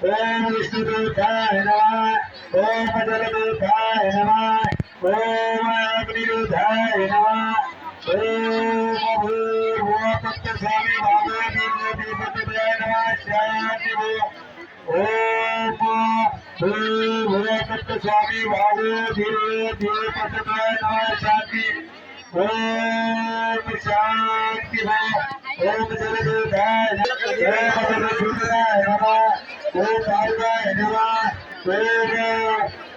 ओम विष्णुदेवताय नमः। ओम जलदेवताय नमः ओम अग्निदेवताय नमः ओम भूर्भुवकंत स्वामी भागो धीरे देवत ध्यान नमः शांति ओम भूर्भुवकंत स्वामी भागो धीरे नमः शांति ओम शांति ओम जलदेवताय नमः ओम जलसूत्राय नमः ओम कारुणाय नमः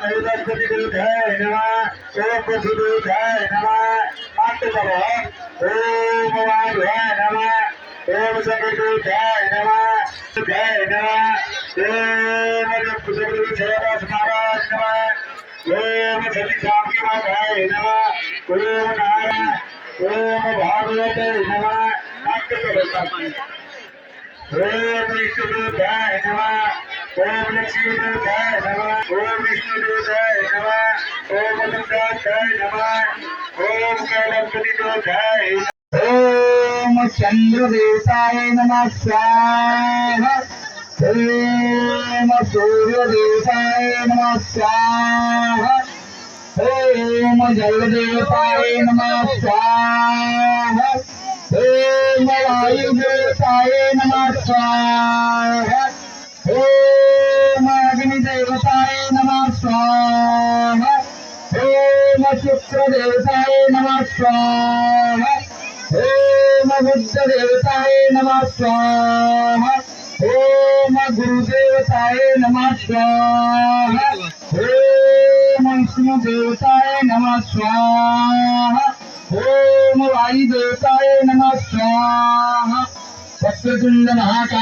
कैलासपति देवताय नमः ओम वसुदेवताय नमः अंत करो ओम माधवाय नमः ओम संकटदेवताय नमः जय नमः ओम जगदीश्वर महाराज नमः ओम सती स्वामी माताय नमः ओम नारायण ओम भागवते नमः अंत करो ओम विष्णुदेवताय नमः। ओम लक्ष्मीदेवताय नमः ओम विष्णुदेवताय नमः ओम दुर्गाय नमः ओम कैलासपति देवताय ओम चंद्रदेवताय नमः स्वाहा। ओम सूर्यदेवताय नमः स्वाहा। ओम जलदेवताय नमः स्वाहा ओम नमः स्वाहा। स्वाहा। ओम शुक्रदेवताय नमः स्वाहा। ओम बुद्धदेवताय नमः स्वाहा। ओम गुरुदेवताय नमः स्वाहा। ओम विष्णुदेवताय नमः स्वाहा। ओम वायुदेवताय नमः स्वाहा। सत्यतुंड महाकाल